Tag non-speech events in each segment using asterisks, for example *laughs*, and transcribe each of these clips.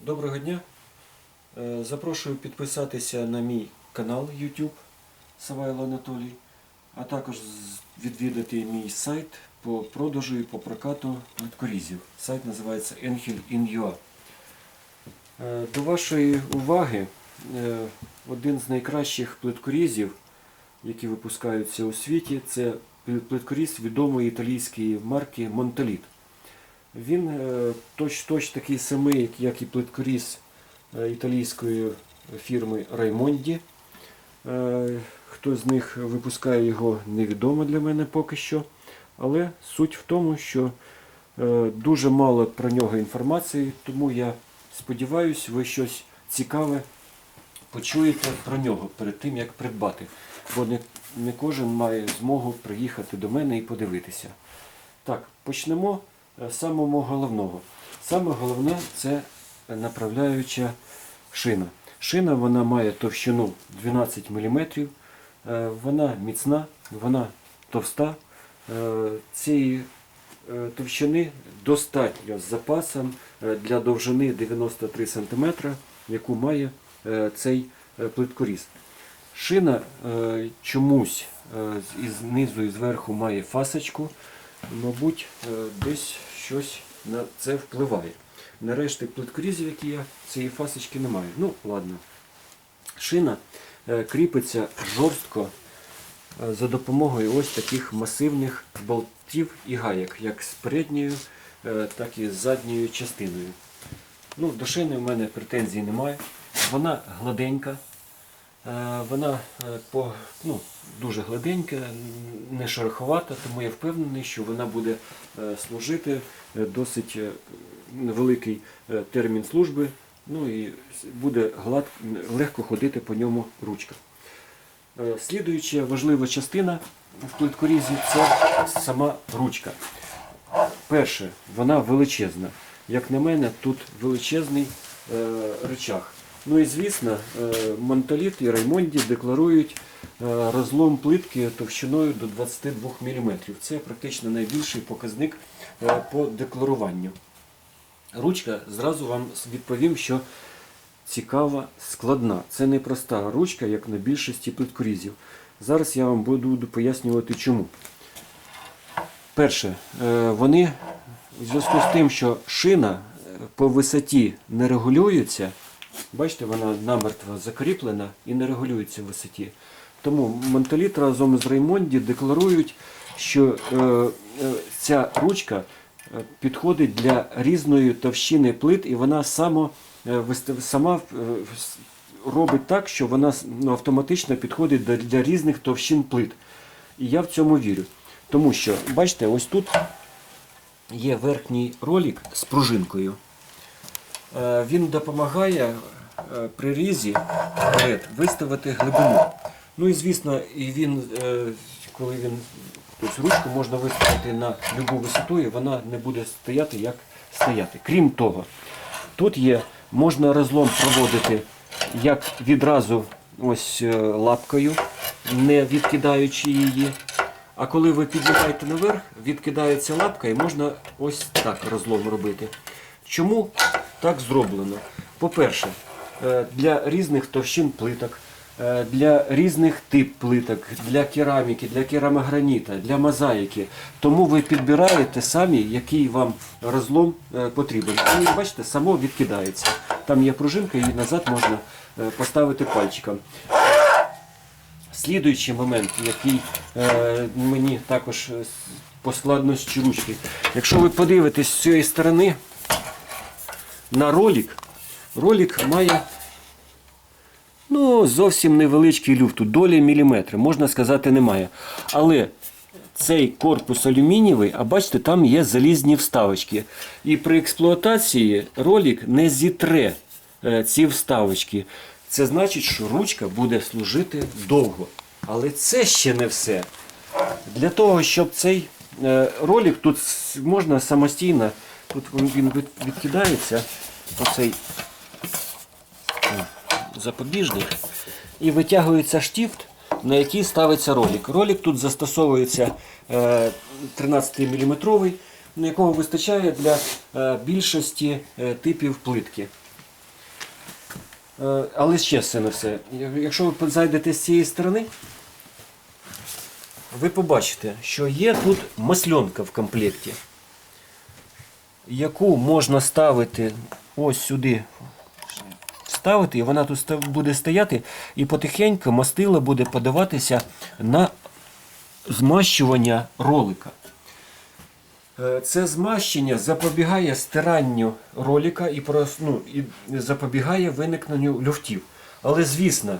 Доброго дня. Е, Запрошую підписатися на мій канал YouTube Савайло Анатолій, а також відвідати мій сайт по продажу і по прокату плиткорізів. Сайт називається Angel.in.ua. Е, До вашої уваги е, один з найкращих плиткорізів, які випускаються у світі, це плит- плиткоріз відомої італійської марки Монталіт. Він е, точ, точ такий самий, як, і плиткоріз е, італійської фірми Раймонді. Е, Хто з них випускає його, невідомо для мене поки що. Але суть в тому, що дуже мало про нього інформації, тому я сподіваюся, ви щось цікаве почуєте про нього перед тим, як придбати. Бо не, не кожен має змогу приїхати до мене і подивитися. Так, почнемо самого головного. Саме головне це направляюча шина. Шина вона має товщину 12 мм, вона міцна, вона товста. Е, Цієї е, товщини достатньо з запасом е, для довжини 93 см, яку має е, цей е, плиткоріз. Шина е, чомусь е, з- із низу і зверху має фасочку. Мабуть, е, десь щось на це впливає. Нарешті плиткорізів, які я цієї фасочки немає. Ну, ладно. Шина е, кріпиться жорстко е, за допомогою ось таких масивних болтів і гаяк, як з передньою, е, так і з задньою частиною. Ну, до шини в мене претензій немає. Вона гладенька, вона по, ну, дуже гладенька, не шероховата, тому я впевнений, що вона буде служити досить е, невеликий е, термін служби. Ну і буде глад, легко ходити по ньому ручка. Е, Слідуюча важлива частина в плиткорізі це сама ручка. Перше, вона величезна. Як на мене, тут величезний е, речах. Ну і звісно, е, Монталіт і Раймонді декларують е, розлом плитки товщиною до 22 мм. Це практично найбільший показник е, по декларуванню. Ручка, зразу вам відповім, що цікава, складна. Це не проста ручка, як на більшості плиткорізів. Зараз я вам буду пояснювати чому. Перше, е, вони в зв'язку з тим, що шина е, по висоті не регулюється, бачите, вона намертво закріплена і не регулюється в висоті. Тому Монталіт разом з Раймонді декларують, що е, е, ця ручка е, підходить для різної товщини плит, і вона само, сама робить так, що вона ну, автоматично підходить для, різних товщин плит. І я в цьому вірю. Тому що, бачите, ось тут є верхній ролик з пружинкою. Він допомагає при різі виставити глибину. Ну і звісно, і він, коли він тобто ручку можна виставити на будь-яку висоту, і вона не буде стояти, як стояти. Крім того, тут є, можна розлом проводити як відразу ось е, лапкою, не відкидаючи її. А коли ви піднімаєте наверх, відкидається лапка і можна ось так розлом робити. Чому так зроблено? По-перше, е, для різних товщин плиток, для різних тип плиток, для кераміки, для керамограніта, для мозаїки. Тому ви підбираєте самі, який вам розлом е, потрібен. І бачите, само відкидається. Там є пружинка, і назад можна е, поставити пальчиком. Слідуючий момент, який е, мені також е, по складності ручки. Якщо ви подивитесь з цієї сторони на ролик, ролик має ну, зовсім невеличкий люфт, долі міліметри, можна сказати, немає. Але цей корпус алюмінієвий, а бачите, там є залізні вставочки. І при експлуатації ролик не зітре е, ці вставочки. Це значить, що ручка буде служити довго. Але це ще не все. Для того, щоб цей е, ролик тут можна самостійно, тут він відкидається, оцей запобіжник, і витягується штифт, на який ставиться ролик. Ролик тут застосовується е, 13-мм, на якого вистачає для е, більшості е, типів плитки. Е, Але ще це не все. Якщо ви зайдете з цієї сторони, ви побачите, що є тут масльонка в комплекті, яку можна ставити ось сюди. Ставити, і вона тут буде стояти, і потихеньку мастило буде подаватися на змащування ролика. Е, Це змащення запобігає стиранню ролика і, ну, і запобігає виникненню люфтів. Але звісно,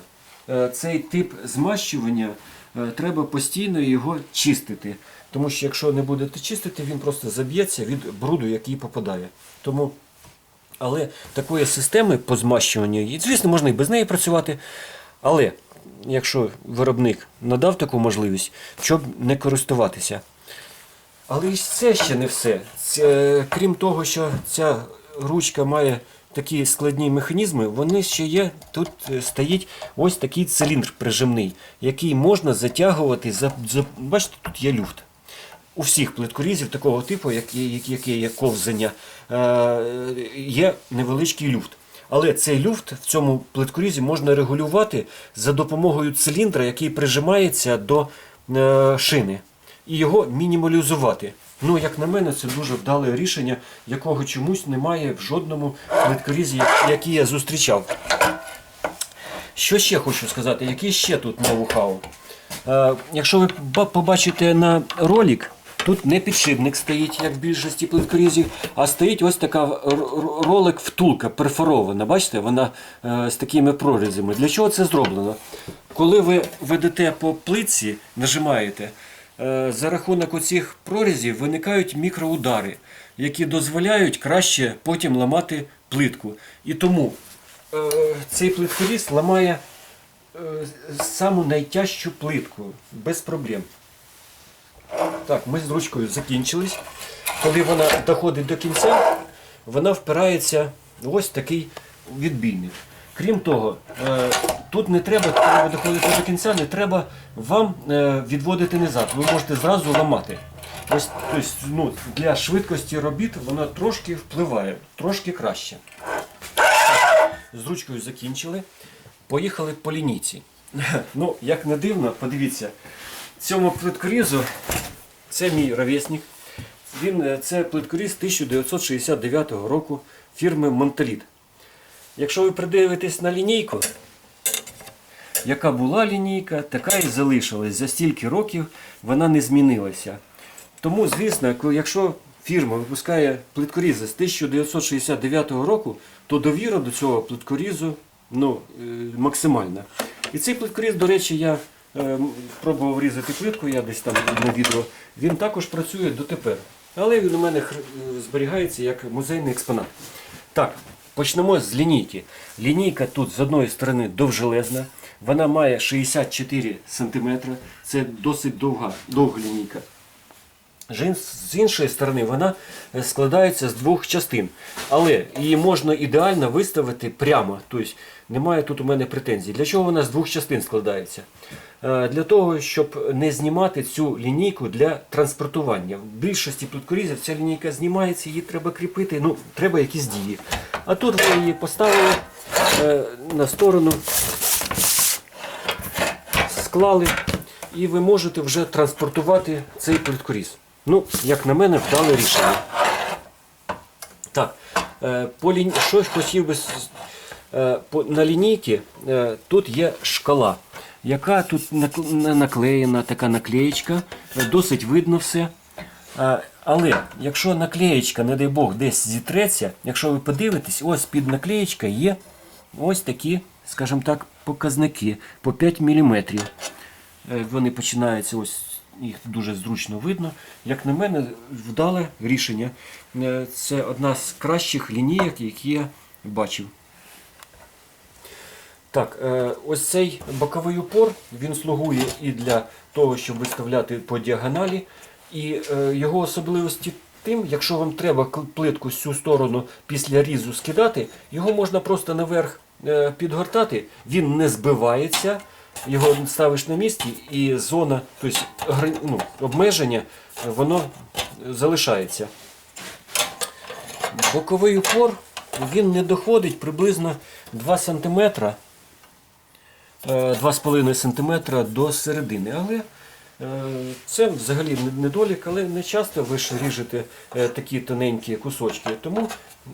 е, цей тип змащування е, треба постійно його чистити. Тому що якщо не будете чистити, він просто заб'ється від бруду, який попадає. Тому, але такої системи по змащуванню, і, звісно, можна і без неї працювати. Але якщо виробник надав таку можливість, щоб не користуватися. Але і це ще не все. Це, крім того, що ця ручка має такі складні механізми, вони ще є. Тут е, стоїть ось такий циліндр прижимний, який можна затягувати. За, за, бачите, тут є люфт. У всіх плиткорізів такого типу, як яке є ковзання, е, є невеличкий люфт. Але цей люфт в цьому плиткорізі можна регулювати за допомогою циліндра, який прижимається до е, шини, і його мінімалізувати. Ну, як на мене, це дуже вдале рішення, якого чомусь немає в жодному плиткорізі, як- який я зустрічав. Що ще хочу сказати, який ще тут ноу-хау? Е, якщо ви побачите на ролик, тут не підшипник стоїть, як в більшості плиткорізів, а стоїть ось така ролик втулка перфорована. Бачите, вона е, з такими прорізами. Для чого це зроблено? Коли ви ведете по плитці, нажимаєте, е, за рахунок оцих прорізів виникають мікроудари, які дозволяють краще потім ламати плитку. І тому е, цей плиткоріз ламає саму найтяжчу плитку без проблем. Так, ми з ручкою закінчились. Коли вона доходить до кінця, вона впирається в ось такий відбійник. Крім того, е, тут не треба, коли ви доходите до кінця, не треба вам е, відводити назад. Ви можете зразу ламати. Ось, тобто, ну, для швидкості робіт вона трошки впливає, трошки краще. З ручкою закінчили. Поїхали по лінійці. *laughs* Ну, як не дивно, подивіться, цьому плиткорізу це мій ровесник. Він, е, це плиткоріз 1969 року фірми Монталіт. Якщо ви придивитесь на лінійку, яка була лінійка, така і залишилась. За стільки років вона не змінилася. Тому, звісно, якщо фірма випускає плиткорізи з 1969 року, то довіра до цього плиткорізу ну, е, максимальна. І цей плиткоріз, до речі, я пробував різати плитку, я десь там на відео. Він також працює дотепер. Але він у мене е, зберігається як музейний експонат. Так, почнемо з лінійки. Лінійка тут з одної сторони довжелезна, вона має 64 см. Це досить довга, довга лінійка. З іншої сторони, вона е, складається з двох частин, але її можна ідеально виставити прямо. Тобто немає тут у мене претензій. Для чого вона з двох частин складається? Е, Для того, щоб не знімати цю лінійку для транспортування. В більшості плиткорізів ця лінійка знімається, її треба кріпити, ну, треба якісь дії. А тут ви її поставили е, на сторону, склали, і ви можете вже транспортувати цей плиткоріз. Ну, як на мене, вдале рішення. Так, е, по лінь... що хотів би. На лінійці е, тут є шкала, яка тут нак- наклеєна, така наклеєчка, е, досить видно все. Е, Але якщо наклеєчка, не дай Бог, десь зітреться, якщо ви подивитесь, ось під наклеєчкою є ось такі, скажімо так, показники по 5 мм. Е, Вони починаються ось. Їх дуже зручно видно. Як на мене, вдале рішення. Е, Це одна з кращих лінійок, які я бачив. Так, е, ось цей боковий упор він слугує і для того, щоб виставляти по діагоналі. І е, його особливості тим, якщо вам треба плитку з цю сторону після різу скидати, його можна просто наверх е, підгортати, він не збивається, його ставиш на місці, і зона, тобто ну, обмеження, воно залишається. Боковий упор він не доходить приблизно 2 см, 2,5 см до середини. Але е, це взагалі недолік, але не часто ви ж ріжете е, такі тоненькі кусочки, тому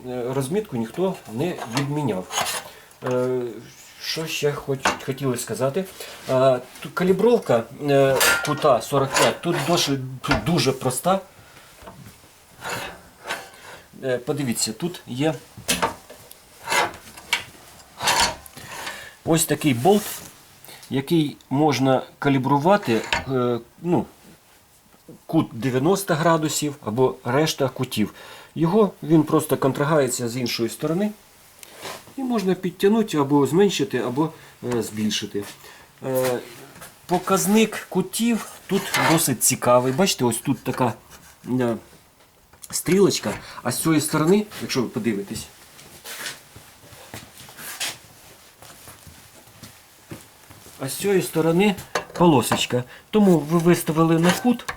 е, розмітку ніхто не відміняв. Е, Що ще хоч, хотіли сказати? Е, Калібровка е, кута 45 тут дуже, тут дуже проста. Е, Подивіться, тут є ось такий болт, який можна калібрувати е, ну, кут 90 градусів або решта кутів. Його він просто контрагається з іншої сторони. І можна підтягнути або зменшити, або е, збільшити. Е, показник кутів тут досить цікавий. Бачите, ось тут така стрілочка, а з цієї сторони, якщо ви подивитесь, а з цієї сторони полосочка. Тому ви виставили на кут.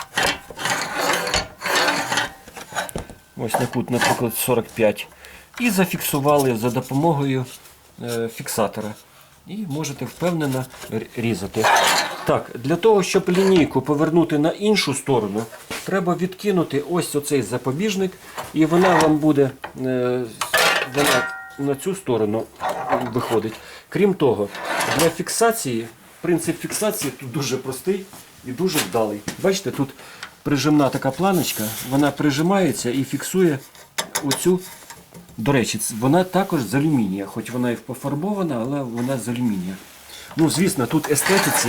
Ось на кут, наприклад, 45. І зафіксували за допомогою е, фіксатора. І можете впевнено різати. Так, для того, щоб лінійку повернути на іншу сторону, треба відкинути ось оцей запобіжник, і вона вам буде е, вона на цю сторону виходить. Крім того, для фіксації, принцип фіксації тут дуже простий і дуже вдалий. Бачите, тут прижимна така планочка, вона прижимається і фіксує оцю до речі, вона також з алюмінія, хоч вона і пофарбована, але вона з алюмінія. Ну, звісно, тут естетиці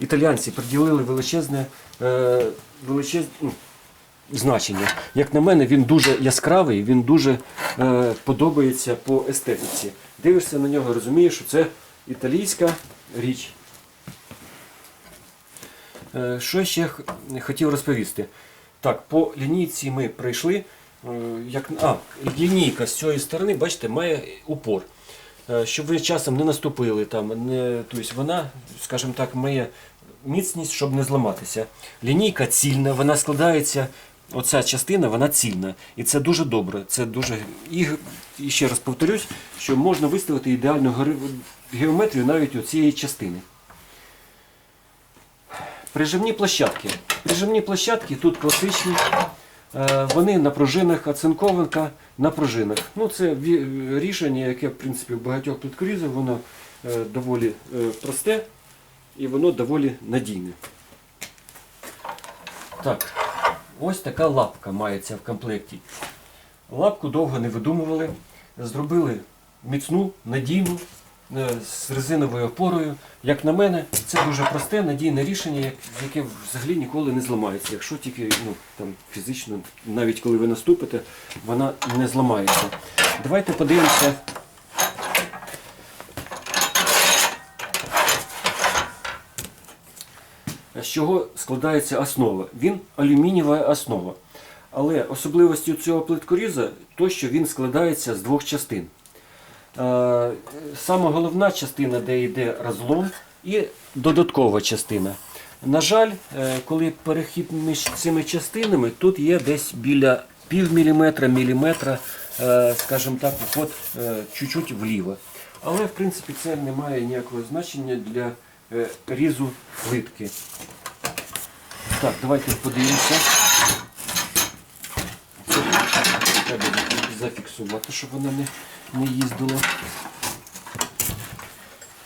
італіянці приділили величезне, е, величезне ну, значення. Як на мене, він дуже яскравий, він дуже е, подобається по естетиці. Дивишся на нього, розумієш, що це італійська річ. Е, Що ще хотів розповісти? Так, по лінійці ми прийшли. Е, Як, а, лінійка з цієї сторони, бачите, має упор. Е, Щоб ви часом не наступили там, не, тобто вона, скажімо так, має міцність, щоб не зламатися. Лінійка цільна, вона складається, оця частина, вона цільна. І це дуже добре. Це дуже... І, і ще раз повторюсь, що можна виставити ідеальну геометрію навіть у цієї частини. Прижимні площадки. Прижимні площадки тут класичні. Е, Вони на пружинах, оцинкованка на пружинах. Ну, це рішення, яке в принципі в багатьох плиткорізів, воно е, доволі е, просте і воно доволі надійне. Так, ось така лапка мається в комплекті. Лапку довго не видумували, зробили міцну, надійну, е, з резиновою опорою. Як на мене, це дуже просте, надійне рішення, яке взагалі ніколи не зламається. Якщо тільки ну, там, фізично, навіть коли ви наступите, вона не зламається. Давайте подивимося. З чого складається основа? Він алюмінієва основа. Але особливістю цього плиткоріза то, що він складається з двох частин. Е, Саме головна частина, де йде розлом, і додаткова частина. На жаль, е, коли перехід між цими частинами, тут є десь біля пів міліметра, міліметра, е, скажімо так, уход чуть-чуть вліво. Але в принципі це не має ніякого значення для різу плитки. Так, давайте подивимося. Треба зафіксувати, щоб вона не, не їздила.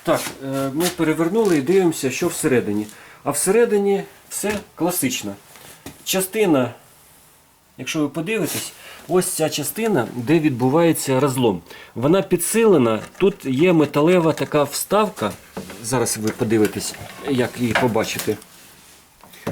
Так, е, ми перевернули і дивимося, що всередині. А всередині все класично. Частина, якщо ви подивитесь, ось ця частина, де відбувається розлом. Вона підсилена, тут є металева така вставка. Зараз ви подивитесь, як її побачите.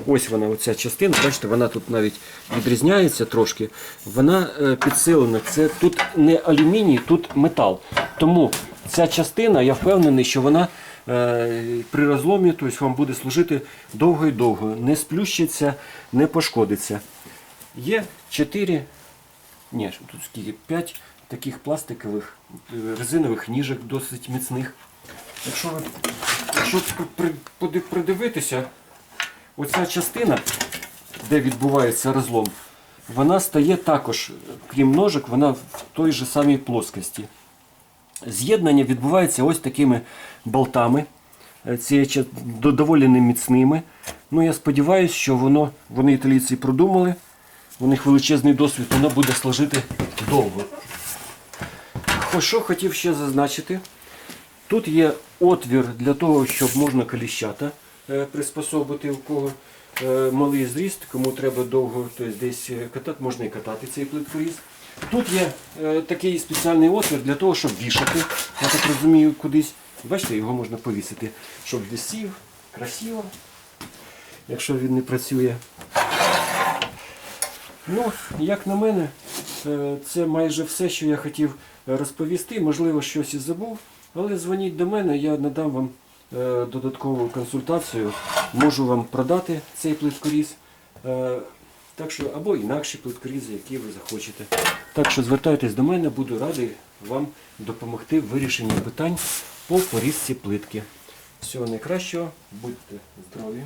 Ось вона, оця частина, бачите, вона тут навіть відрізняється трошки. Вона е, підсилена. Це тут не алюміній, тут метал. Тому ця частина, я впевнений, що вона е, при розломі тобто, вам буде служити довго і довго. Не сплющиться, не пошкодиться. Є 4, ні, тут скільки, 5 таких пластикових е, резинових ніжок досить міцних. Якщо якщо придивитися, оця частина, де відбувається розлом, вона стає також, крім ножок, вона в той же самій плоскості. З'єднання відбувається ось такими болтами. Е, Ці доволі неміцними. Ну, я сподіваюся, що воно, вони італійці продумали. У них величезний досвід, воно буде служити довго. Що хотів ще зазначити? Тут є отвір для того, щоб можна коліщата е, приспособити, у кого е, малий зріст, кому треба довго тобто десь е, катати, можна і катати цей плиткоріз. Тут є такий спеціальний отвір для того, щоб вішати, я так розумію, кудись. Бачите, його можна повісити, щоб висів, красиво, якщо він не працює. Ну, як на мене, е, це майже все, що я хотів е, розповісти. Можливо, щось і забув, але дзвоніть до мене, я надам вам е, додаткову консультацію. Можу вам продати цей плиткоріз. Так що, або інакші плиткорізи, які ви захочете. Так що звертайтесь до мене, буду радий вам допомогти в вирішенні питань по порізці плитки. Всього найкращого, будьте здорові!